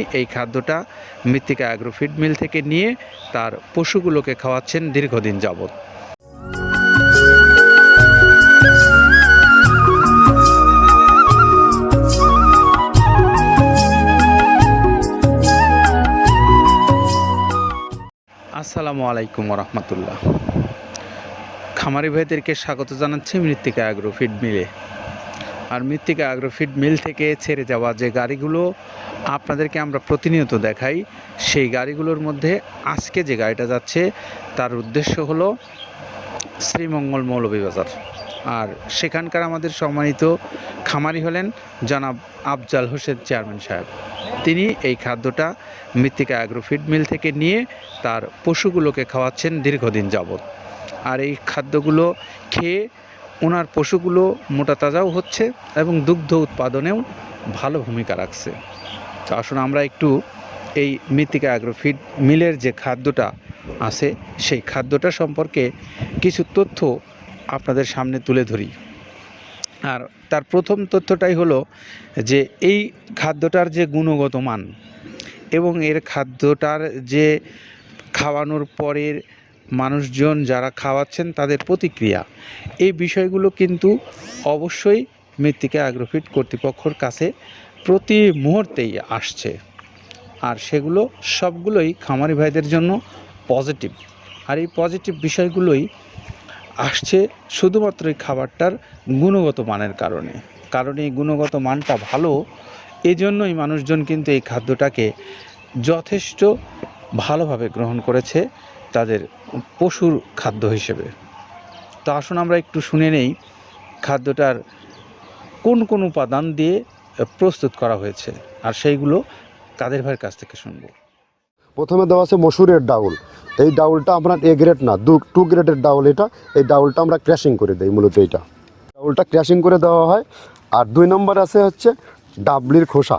এই খাদ্যটা মৃত্তিকা অ্যাগ্রোফিড মিল থেকে নিয়ে তার পশুগুলোকে খাওয়াচ্ছেন দীর্ঘদিন যাবৎ। আসসালামু আলাইকুম রহমতুল্লাহ খামারি ভাইদেরকে স্বাগত জানাচ্ছি মৃত্তিকা অ্যাগ্রোফিড মিলে। আর মৃত্তিকা অ্যাগ্রোফিড মিল থেকে ছেড়ে যাওয়া যে গাড়িগুলো আপনাদেরকে আমরা প্রতিনিয়ত দেখাই, সেই গাড়িগুলোর মধ্যে আজকে যে গাড়িটা যাচ্ছে, তার উদ্দেশ্য হলো শ্রীমঙ্গল মৌলভীবাজার। আর সেখানকার আমাদের সম্মানিত খামারি হলেন জনাব আফজাল হোসেন চেয়ারম্যান সাহেব। তিনি এই খাদ্যটা মৃত্তিকা অ্যাগ্রোফিড মিল থেকে নিয়ে তার পশুগুলোকে খাওয়াচ্ছেন দীর্ঘদিন যাবৎ। আর এই খাদ্যগুলো খেয়ে ওনার পশুগুলো মোটা তাজাও হচ্ছে এবং দুগ্ধ উৎপাদনেও ভালো ভূমিকা রাখছে। তো আসুন আমরা একটু এই মৃত্তিকা অ্যাগ্রোফিড মিলের যে খাদ্যটা আছে, সেই খাদ্যটা সম্পর্কে কিছু তথ্য আপনাদের সামনে তুলে ধরি। আর তার প্রথম তথ্যটাই হলো যে এই খাদ্যটার যে গুণগত মান এবং এর খাদ্যটার যে খাওয়ানোর পরের মানুষজন যারা খাওয়াচ্ছেন তাদের প্রতিক্রিয়া। এই বিষয়গুলো কিন্তু অবশ্যই মৃত্তিকা অ্যাগ্রোফিট কর্তৃপক্ষর কাছে প্রতি মুহূর্তেই আসছে। আর সেগুলো সবগুলোই খামারি ভাইদের জন্য পজিটিভ। আর এই পজিটিভ বিষয়গুলোই আসছে শুধুমাত্র এই খাবারটার গুণগত মানের কারণে। কারণ এই গুণগত মানটা ভালো, এজন্যই মানুষজন কিন্তু এই খাদ্যটাকে যথেষ্ট ভালোভাবে গ্রহণ করেছে। তাদের পশুর খাদ্য হিসেবে। তো আসুন আমরা একটু শুনে নেই খাদ্যটার কোন কোন উপাদান দিয়ে প্রস্তুত করা হয়েছে। আর সেইগুলো কাদের ভাইয়ের কাছ থেকে শুনব? প্রথমে দেওয়া আছে মসুরের ডাউল। এই ডাউলটা আপনার এ গ্রেড না, দু টু গ্রেডের ডাউল এটা। এই ডাউলটা আমরা ক্র্যাশিং করে দিই, মূলত এইটা। ডাউলটা ক্র্যাশিং করে দেওয়া হয়। আর দুই নম্বর আছে হচ্ছে ডাবলির খোসা।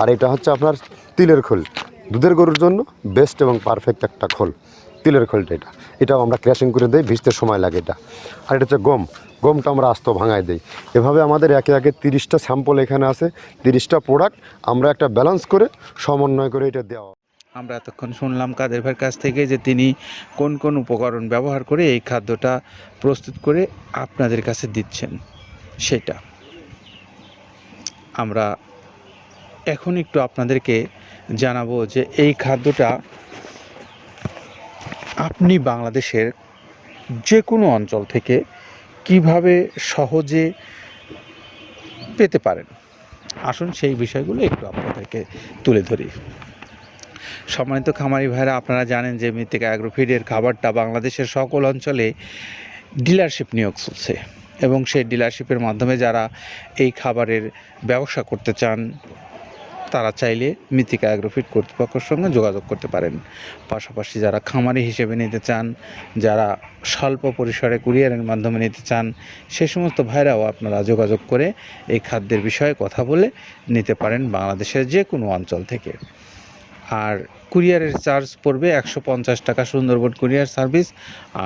আর এটা হচ্ছে আপনার তিলের খোল। দুধের গরুর জন্য বেস্ট এবং পারফেক্ট একটা খোল। তিলের খোলটা এটা। এটাও আমরা ক্র্যাশিং করে দিই, ভিজতে সময় লাগে এটা। আর এটা হচ্ছে গম। গমটা আমরা আস্ত ভাঙায় দিই। এভাবে আমাদের একে একে তিরিশটা স্যাম্পল এখানে আছে, তিরিশটা প্রোডাক্ট আমরা একটা ব্যালেন্স করে সমন্বয় করে এটা দেওয়া। আমরা এতক্ষণ শুনলাম কাদের ভাইয়ের কাছ থেকে যে তিনি কোন কোন উপকরণ ব্যবহার করে এই খাদ্যটা প্রস্তুত করে আপনাদের কাছে দিচ্ছেন। সেটা আমরা এখন একটু আপনাদেরকে জানাব যে এই খাদ্যটা আপনি বাংলাদেশের যে কোনো অঞ্চল থেকে কীভাবে সহজে পেতে পারেন। আসুন সেই বিষয়গুলো একটু আপনাদেরকে তুলে ধরি। সম্মানিত খামারি ভাইরা, আপনারা জানেন যে মৃত্তিকা অ্যাগ্রোফিডের খাবারটা বাংলাদেশের সকল অঞ্চলে ডিলারশিপ নিয়োগ চলছে এবং সেই ডিলারশিপের মাধ্যমে যারা এই খাবারের ব্যবসা করতে চান তারা চাইলে মৃত্তিকা অ্যাগ্রোফিড কর্তৃপক্ষের সঙ্গে যোগাযোগ করতে পারেন। পাশাপাশি যারা খামারি হিসেবে নিতে চান, যারা স্বল্প পরিসরে কুরিয়ারের মাধ্যমে নিতে চান, সে সমস্ত ভাইরাও আপনারা যোগাযোগ করে এই খাদ্যের বিষয়ে কথা বলে নিতে পারেন বাংলাদেশের যে কোনো অঞ্চল থেকে। আর কুরিয়ারের চার্জ পড়বে একশো পঞ্চাশ টাকা সুন্দরবন কুরিয়ার সার্ভিস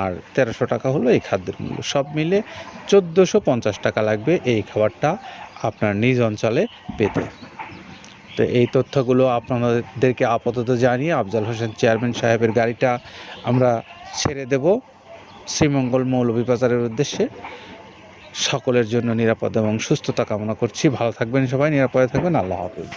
আর তেরোশো টাকা হলো এই খাদ্যের মূল্য। সব মিলে চোদ্দোশো পঞ্চাশ টাকা লাগবে এই খাবারটা আপনার নিজ অঞ্চলে পেতে। তো এই তথ্যগুলো আপনাদেরকে আপাতত জানিয়ে আফজাল হোসেন চেয়ারম্যান সাহেবের গাড়িটা আমরা ছেড়ে দেব। শ্রীমঙ্গল মৌলভীবাজারের উদ্দেশ্যে। সকলের জন্য নিরাপদ এবং সুস্থতা কামনা করছি। ভালো থাকবেন সবাই, নিরাপদে থাকবেন। আল্লাহ হাফিজ।